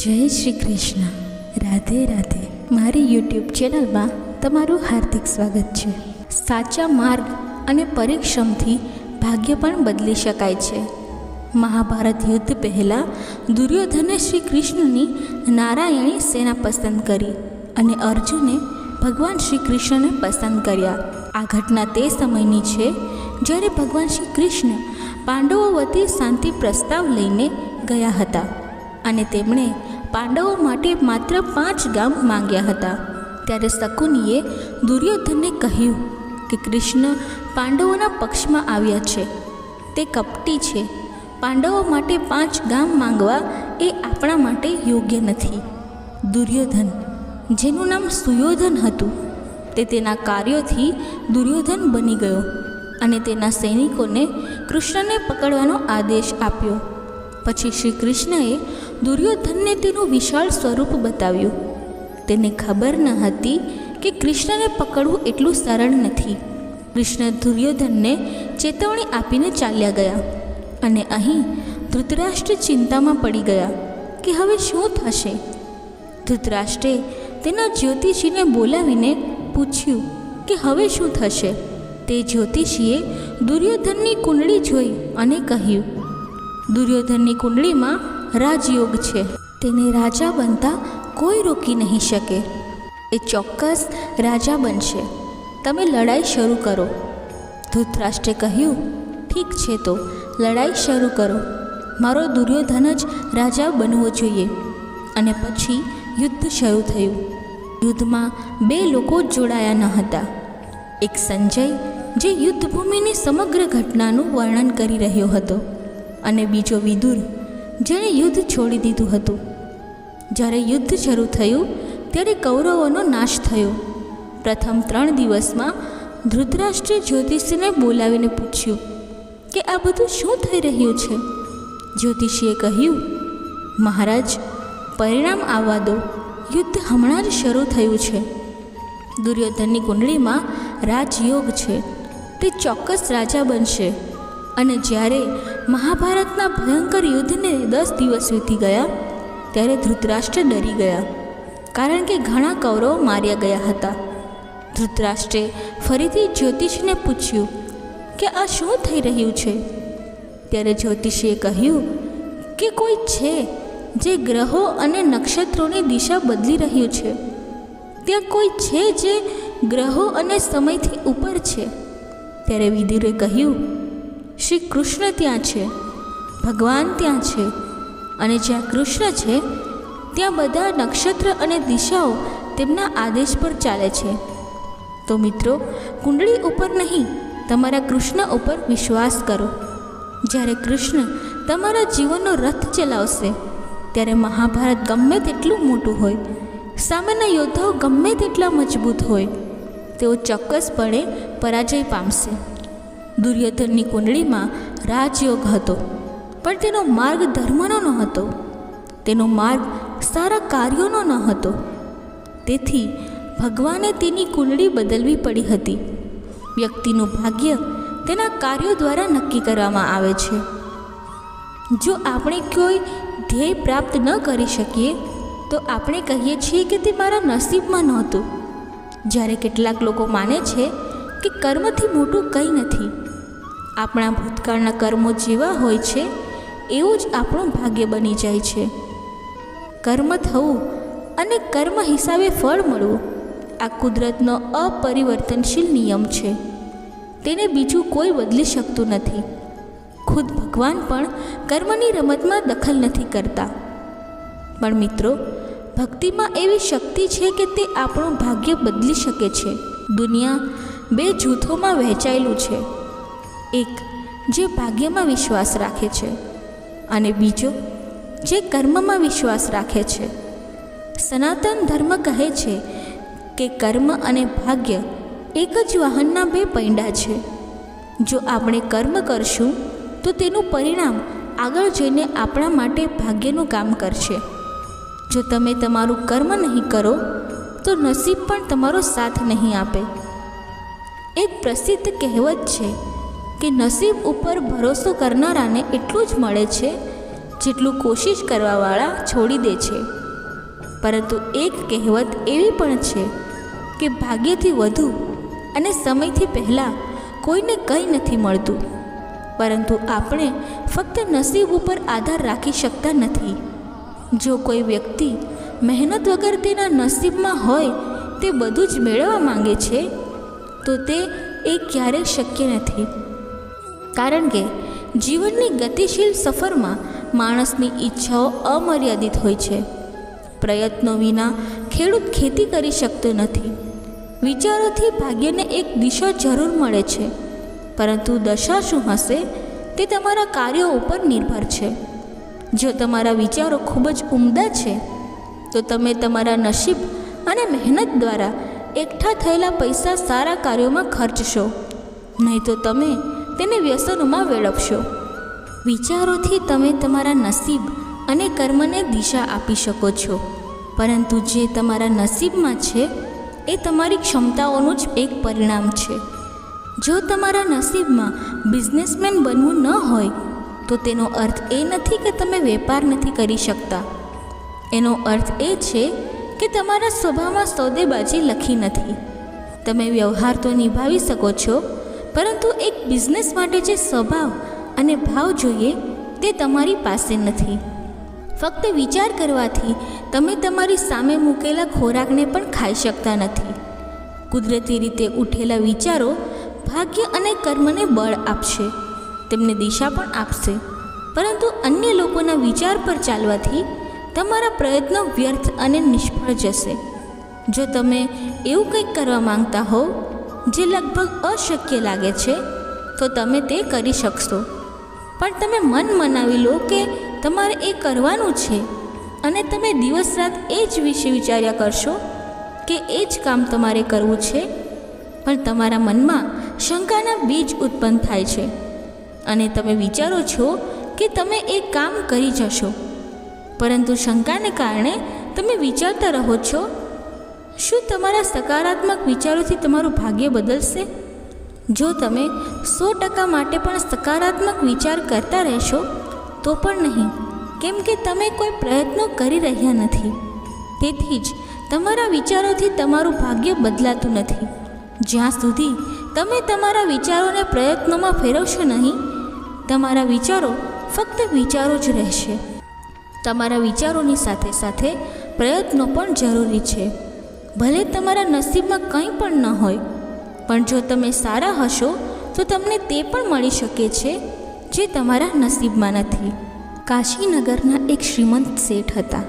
જય શ્રી કૃષ્ણ. રાધે રાધે. મારી યુટ્યુબ ચેનલમાં તમારું હાર્દિક સ્વાગત છે. સાચા માર્ગ અને પરિશ્રમથી ભાગ્ય પણ બદલી શકાય છે. મહાભારત યુદ્ધ પહેલાં દુર્યોધને શ્રી કૃષ્ણની નારાયણી સેના પસંદ કરી અને અર્જુને ભગવાન શ્રી કૃષ્ણને પસંદ કર્યા. આ ઘટના તે સમયની છે જ્યારે ભગવાન શ્રી કૃષ્ણ પાંડવો વતી શાંતિ પ્રસ્તાવ લઈને ગયા હતા અને તેમણે પાંડવો માટે માત્ર પાંચ ગામ માંગ્યા હતા. ત્યારે શકુનીએ દુર્યોધનને કહ્યું કે કૃષ્ણ પાંડવોના પક્ષમાં આવ્યા છે. તે કપટી છે. પાંડવો માટે પાંચ ગામ માંગવા એ આપણા માટે યોગ્ય નથી. દુર્યોધન, જેનું નામ સુયોધન હતું, તે તેના કાર્યોથી દુર્યોધન બની ગયો અને તેના સૈનિકોને કૃષ્ણને પકડવાનો આદેશ આપ્યો. પછી શ્રી કૃષ્ણએ દુર્યોધનને તેનું વિશાળ સ્વરૂપ બતાવ્યું. તેને ખબર ન હતી કે કૃષ્ણને પકડવું એટલું સરળ નથી. કૃષ્ણ દુર્યોધનને ચેતવણી આપીને ચાલ્યા ગયા અને અહીં ધૃતરાષ્ટ્ર ચિંતામાં પડી ગયા કે હવે શું થશે? ધૃતરાષ્ટ્રે તેના જ્યોતિષીને બોલાવીને પૂછ્યું કે હવે શું થશે? તે જ્યોતિષીએ દુર્યોધનની કુંડળી જોઈ અને કહ્યું, દુર્યોધનની કુંડળીમાં રાજયોગ છે. તેને રાજા બનતા કોઈ રોકી નહીં શકે. એ ચોક્કસ રાજા બનશે. તમે લડાઈ શરૂ કરો. ધૃતરાષ્ટ્રે કહ્યું, ઠીક છે તો, લડાઈ શરૂ કરો. મારો દુર્યોધન જ રાજા બનવો જોઈએ. અને પછી યુદ્ધ શરૂ થયું. યુદ્ધમાં બે લોકો જોડાયા ન હતા. એક સંજય, જે યુદ્ધભૂમિની સમગ્ર ઘટનાનું વર્ણન કરી રહ્યો હતો, અને બીજો વિદુર જેણે યુદ્ધ છોડી દીધું હતું. જ્યારે યુદ્ધ શરૂ થયું, ત્યારે કૌરવોનો નાશ થયો. પ્રથમ ત્રણ દિવસમાં ધૃતરાષ્ટ્રે જ્યોતિષીને બોલાવીને પૂછ્યું કે આ બધું શું થઈ રહ્યું છે? જ્યોતિષીએ કહ્યું, મહારાજ, પરિણામ આવવા દો. યુદ્ધ હમણાં જ શરૂ થયું છે. દુર્યોધનની કુંડળીમાં રાજયોગ છે. તે ચોક્કસ રાજા બનશે. અને જ્યારે મહાભારતના ભયંકર યુદ્ધને દસ દિવસ વીતી ગયા, ત્યારે ધૃતરાષ્ટ્ર ડરી ગયા, કારણ કે ઘણા કૌરવો માર્યા ગયા હતા. ધૃતરાષ્ટ્રે ફરીથી જ્યોતિષને પૂછ્યું કે આ શું થઈ રહ્યું છે? ત્યારે જ્યોતિષીએ કહ્યું કે કોઈ છે જે ગ્રહો અને નક્ષત્રોની દિશા બદલી રહ્યું છે. ત્યાં કોઈ છે જે ગ્રહો અને સમયથી ઉપર છે. ત્યારે વિદુરે કહ્યું શ્રી કૃષ્ણ ત્યાં છે, ભગવાન ત્યાં છે અને જ્યાં કૃષ્ણ છે, ત્યાં બધા નક્ષત્ર અને દિશાઓ તેમના આદેશ પર ચાલે છે. તો મિત્રો, કુંડળી ઉપર નહીં, તમારા કૃષ્ણ ઉપર વિશ્વાસ કરો. જ્યારે કૃષ્ણ તમારા જીવનનો રથ ચલાવશે, ત્યારે મહાભારત ગમે તેટલું મોટું હોય, સામાન્ય યોદ્ધાઓ ગમે તેટલા મજબૂત હોય, તેઓ ચોક્કસપણે પરાજય પામશે. દુર્યોધનની કુંડળીમાં રાજયોગ હતો. પણ તેનો માર્ગ ધર્મનો ન હતો તેનો માર્ગ સારા કાર્યોનો ન હતો તેથી ભગવાને તેની કુંડળી બદલવી પડી હતી. વ્યક્તિનું ભાગ્ય તેના કાર્યો દ્વારા નક્કી કરવામાં આવે છે. જો આપણે કોઈ ધ્યેય પ્રાપ્ત ન કરી શકીએ, તો આપણે કહીએ છીએ કે તે મારા નસીબમાં નહોતું. જ્યારે કેટલાક લોકો માને છે કે કર્મથી મોટું કંઈ નથી. આપણા ભૂતકાળના કર્મો જેવા હોય છે, એવું જ આપણું ભાગ્ય બની જાય છે. કર્મ થવું અને કર્મ હિસાબે ફળ મળવું, આ કુદરતનો અપરિવર્તનશીલ નિયમ છે. તેને બીજું કોઈ બદલી શકતું નથી. ખુદ ભગવાન પણ કર્મની રમતમાં દખલ નથી કરતા. પણ મિત્રો, ભક્તિમાં એવી શક્તિ છે કે તે આપણું ભાગ્ય બદલી શકે છે. દુનિયા બે જૂથોમાં વહેંચાયેલું છે. એક, જે ભાગ્યમાં વિશ્વાસ રાખે છે અને બીજો, જે કર્મમાં વિશ્વાસ રાખે છે. સનાતન ધર્મ કહે છે કે કર્મ અને ભાગ્ય એક જ વાહનના બે પૈંડા છે. જો આપણે કર્મ કરશું, તો તેનું પરિણામ આગળ જઈને આપણા માટે ભાગ્યનું કામ કરશે. જો તમે તમારું કર્મ નહીં કરો, તો નસીબ પણ તમારો સાથ નહીં આપે. એક પ્રસિદ્ધ કહેવત છે કે નસીબ ઉપર ભરોસો કરનારાને એટલું જ મળે છે, જેટલું કોશિશ કરવાવાળા છોડી દે છે. પરંતુ એક કહેવત એવી પણ છે કે ભાગ્યથી વધુ અને સમયથી પહેલાં કોઈને કંઈ નથી મળતું. પરંતુ આપણે ફક્ત નસીબ ઉપર આધાર રાખી શકતા નથી. જો કોઈ વ્યક્તિ મહેનત વગર તેના નસીબમાં હોય, તે બધું જ મેળવવા માંગે છે, તો તે એ ક્યારેય શક્ય નથી. કારણ કે જીવનની ગતિશીલ સફરમાં માણસની ઈચ્છાઓ અમર્યાદિત હોય છે. પ્રયત્નો વિના ખેડૂત ખેતી કરી શકતો નથી. વિચારોથી ભાગ્યને એક દિશા જરૂર મળે છે. પરંતુ દશા શું હશે તે તમારા કાર્યો ઉપર નિર્ભર છે. જો તમારા વિચારો ખૂબ જ ઉમદા છે, તો તમે તમારા નસીબ અને મહેનત દ્વારા એકઠા થયેલા પૈસા સારા કાર્યોમાં ખર્ચશો. નહીં તો તમે તેને વ્યસનોમાં વેળવશો વિચારોથી તમે તમારા નસીબ અને કર્મને દિશા આપી શકો છો. પરંતુ જે તમારા નસીબમાં છે, એ તમારી ક્ષમતાઓનું જ એક પરિણામ છે. જો તમારા નસીબમાં બિઝનેસમેન બનવું ન હોય, તો તેનો અર્થ એ નથી કે તમે વેપાર નથી કરી શકતા. એનો અર્થ એ છે કે તમારા સ્વભાવમાં સોદેબાજી લખી નથી. તમે વ્યવહાર તો નિભાવી શકો છો પરંતુ એક બિઝનેસ માટે જે સ્વભાવ અને ભાવ જોઈએ તે તમારી પાસે નથી. ફક્ત વિચાર કરવાથી તમે તમારી સામે મૂકેલા ખોરાકને પણ ખાઈ શકતા નથી. કુદરતી રીતે ઉઠેલા વિચારો ભાગ્ય અને કર્મને બળ આપશે, તેમને દિશા પણ આપશે. પરંતુ અન્ય લોકોના વિચાર પર ચાલવાથી તમારા પ્રયત્નો વ્યર્થ અને નિષ્ફળ જશે. જો તમે એવું કંઈક કરવા માંગતા હો જે લગભગ અશક્ય લાગે છે, તો તમે તે કરી શકશો. પણ તમે મન મનાવી લો કે તમારે એ કરવાનું છે અને તમે દિવસ રાત એ જ વિશે વિચાર્યા કરશો કે એ જ કામ તમારે કરવું છે. પણ તમારા મનમાં શંકાના બીજ ઉત્પન્ન થાય છે અને તમે વિચારો છો કે તમે એ કામ કરી જશો. પરંતુ શંકાને કારણે તમે વિચારતા રહો છો શું તમારા સકારાત્મક વિચારોથી તમારું ભાગ્ય બદલશે? જો તમે સો ટકા માટે પણ સકારાત્મક વિચાર કરતા રહેશો, તો પણ નહીં. કેમ કે તમે કોઈ પ્રયત્નો કરી રહ્યા નથી. તેથી જ તમારા વિચારોથી તમારું ભાગ્ય બદલાતું નથી. જ્યાં સુધી તમે તમારા વિચારોને પ્રયત્નોમાં ફેરવશો નહીં, તમારા વિચારો ફક્ત વિચારો જ રહેશે. તમારા વિચારોની સાથે સાથે પ્રયત્નો પણ જરૂરી છે. ભલે તમારા નસીબમાં કંઈ પણ ન હોય, પણ જો તમે સારા હશો, તો તમને તે પણ મળી શકે છે જે તમારા નસીબમાં નથી. કાશીનગરના એક શ્રીમંત શેઠ હતા,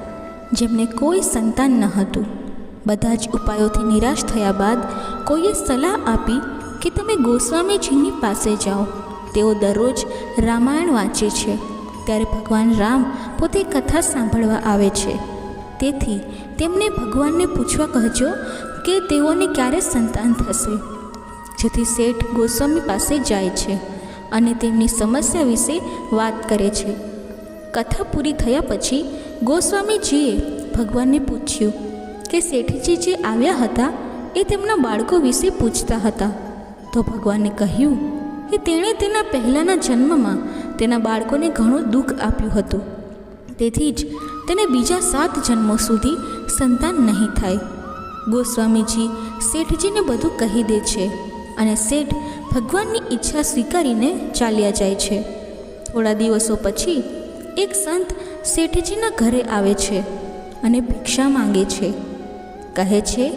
જેમને કોઈ સંતાન ન હતું. બધા જ ઉપાયોથી નિરાશ થયા બાદ કોઈએ સલાહ આપી કે તમે ગોસ્વામીજીની પાસે જાઓ. તેઓ દરરોજ રામાયણ વાંચે છે. ત્યારે ભગવાન રામ પોતે કથા સાંભળવા આવે છે. તેથી તેમને ભગવાનને પૂછવા કહેજો કે તેઓને ક્યારે સંતાન થશે? જેથી શેઠ ગોસ્વામી પાસે જાય છે અને તેમની સમસ્યા વિશે વાત કરે છે. કથા પૂરી થયા પછી ગોસ્વામીજીએ ભગવાનને પૂછ્યું કે શેઠજી જે આવ્યા હતા એ તેમના બાળકો વિશે પૂછતા હતા. તો ભગવાને કહ્યું કે તેણે તેના પહેલાંના જન્મમાં તેના બાળકોને ઘણું દુઃખ આપ્યું હતું. તેથી જ તેને બીજા સાત જન્મો સુધી સંતાન નહીં થાય. ગોસ્વામીજી શેઠજીને બધું કહી દે છે અને શેઠ ભગવાનની ઈચ્છા સ્વીકારીને ચાલ્યા જાય છે. થોડા દિવસો પછી એક સંત શેઠજીના ઘરે આવે છે અને ભિક્ષા માંગે છે. કહે છે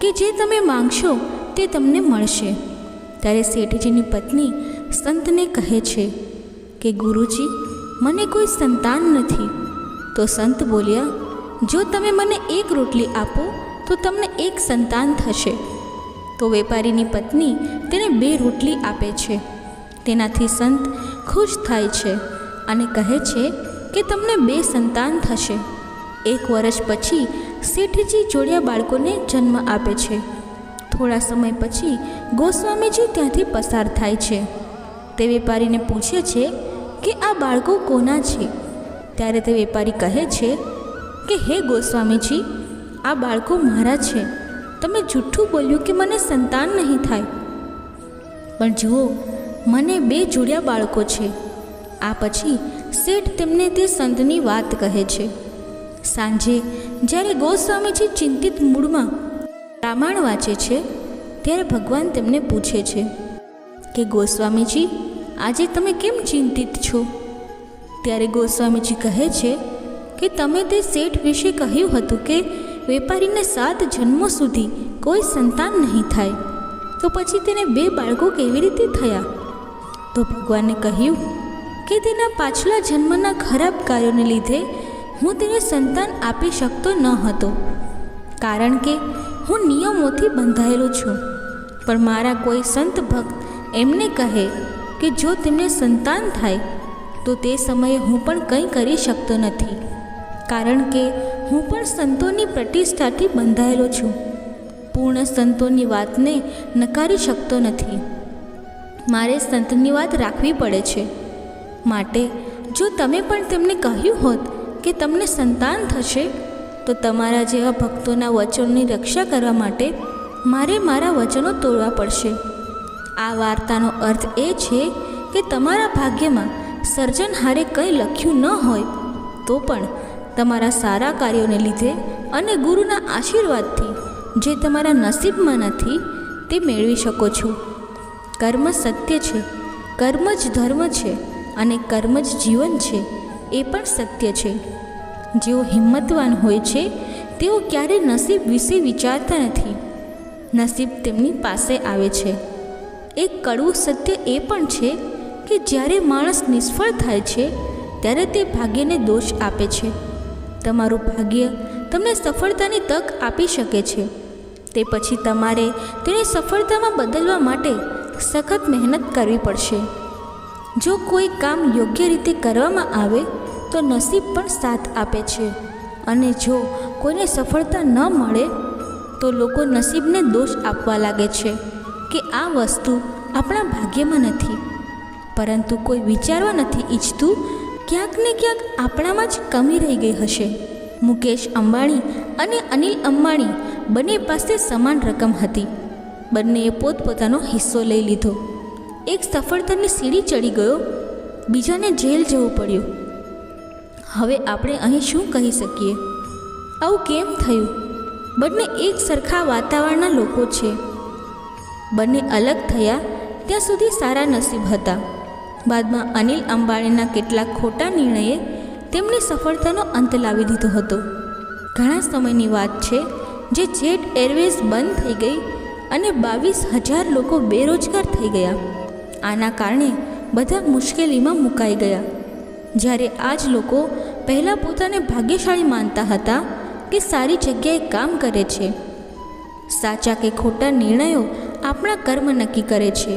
કે જે તમે માંગશો તે તમને મળશે. ત્યારે શેઠજીની પત્ની સંતને કહે છે કે ગુરુજી, મને કોઈ સંતાન નથી. તો સંત બોલ્યા, જો તમે મને એક રોટલી આપો, તો તમને એક સંતાન થશે. તો વેપારીની પત્ની તેને બે રોટલી આપે છે. તેનાથી સંત ખુશ થાય છે અને કહે છે કે તમને બે સંતાન થશે. એક વર્ષ પછી શેઠજી જોડિયા બાળકોને જન્મ આપે છે. થોડા સમય પછી ગોસ્વામીજી ત્યાંથી પસાર થાય છે. તે વેપારીને પૂછે છે કે આ બાળકો કોના છે? ત્યારે તે વેપારી કહે છે કે, હે ગોસ્વામીજી, આ બાળકો મારા છે. તમે જૂઠું બોલ્યું કે મને સંતાન નહીં થાય. પણ જુઓ, મને બે જોડિયા બાળકો છે. આ પછી શેઠ તેમને તે સંતની વાત કહે છે. સાંજે જ્યારે ગોસ્વામીજી ચિંતિત મૂડમાં રામાયણ વાંચે છે, ત્યારે ભગવાન તેમને પૂછે છે કે, ગોસ્વામીજી, આજે તમે કેમ ચિંતિત છો? ત્યારે ગોસ્વામીજી કહે છે કે તમે તે શેઠ વિશે કહ્યું હતું કે વેપારીને સાત જન્મો સુધી કોઈ સંતાન નહીં થાય. તો પછી તેને બે બાળકો કેવી રીતે થયા? તો ભગવાને કહ્યું કે તેના પાછલા જન્મના ખરાબ કાર્યોને લીધે હું તેને સંતાન આપી શકતો ન હતો. કારણ કે હું નિયમોથી બંધાયેલો છું. પણ મારા કોઈ સંત ભક્ત એમને કહે કે જો તેમને સંતાન થાય તો તે સમયે હું પણ કંઈ કરી શકતો નથી. કારણ કે હું પણ સંતોની પ્રતિષ્ઠાથી બંધાયેલો છું. પૂર્ણ સંતોની વાતને નકારી શકતો નથી. મારે સંતની વાત રાખવી પડે છે. માટે, જો તમે પણ તેમને કહ્યું હોત કે તમને સંતાન થશે, તો તમારા જેવા ભક્તોના વચનોની રક્ષા કરવા માટે મારે મારા વચનો તોડવા પડશે. આ વાર્તાનો અર્થ એ છે કે તમારા ભાગ્યમાં સર્જનહારે કંઈ લખ્યું ન હોય, તો પણ તમારા સારા કાર્યોને લીધે અને ગુરુના આશીર્વાદથી જે તમારા નસીબમાં નથી, તે મેળવી શકો છો. કર્મ સત્ય છે, કર્મ જ ધર્મ છે અને કર્મ જ જીવન છે, એ પણ સત્ય છે. જેઓ હિંમતવાન હોય છે, તેઓ ક્યારેય નસીબ વિશે વિચારતા નથી. નસીબ તેમની પાસે આવે છે. એક કડવું સત્ય એ પણ છે કે જ્યારે માણસ નિષ્ફળ થાય છે, ત્યારે તે ભાગ્યને દોષ આપે છે. તમારું ભાગ્ય તમને સફળતાની તક આપી શકે છે. તે પછી તમારે તેને સફળતામાં બદલવા માટે સખત મહેનત કરવી પડશે. જો કોઈ કામ યોગ્ય રીતે કરવામાં આવે, તો નસીબ પણ સાથ આપે છે. અને જો કોઈને સફળતા ન મળે, તો લોકો નસીબને દોષ આપવા લાગે છે કે આ વસ્તુ આપણા ભાગ્યમાં નથી. પરંતુ કોઈ વિચારવા નથી ઈચ્છતું, ક્યાંક ને ક્યાંક આપણામાં જ કમી રહી ગઈ હશે. મુકેશ અંબાણી અને અનિલ અંબાણી બંને પાસે સમાન રકમ હતી. બંનેએ પોતપોતાનો હિસ્સો લઈ લીધો. એક સફળતાની સીડી ચડી ગયો, બીજાને જેલ જવું પડ્યું. હવે આપણે અહીં શું કહી શકીએ? આવું કેમ થયું? બંને એક સરખા વાતાવરણના લોકો છે. બંને અલગ થયા, ત્યાં સુધી સારા નસીબ હતા. બાદમાં અનિલ અંબાણીના કેટલાક ખોટા નિર્ણયે તેમની સફળતાનો અંત લાવી દીધો હતો. ઘણા સમયની વાત છે જે જેટ એરવેઝ બંધ થઈ ગઈ અને બાવીસ હજાર લોકો બેરોજગાર થઈ ગયા. આના કારણે બધા મુશ્કેલીમાં મુકાઈ ગયા. જ્યારે આ જ લોકો પહેલાં પોતાને ભાગ્યશાળી માનતા હતા કે સારી જગ્યાએ કામ કરે છે. સાચા કે ખોટા નિર્ણયો આપણા કર્મ નક્કી કરે છે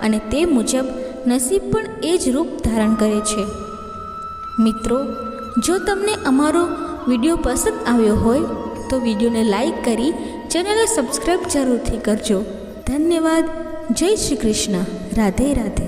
અને તે મુજબ નસીબ પણ એ જ રૂપ ધારણ કરે છે. મિત્રો, જો તમને અમારો વીડિયો પસંદ આવ્યો હોય, તો વિડીયોને લાઈક કરી ચેનલને સબસ્ક્રાઈબ જરૂરથી કરજો. ધન્યવાદ. જય શ્રી કૃષ્ણ. રાધે રાધે.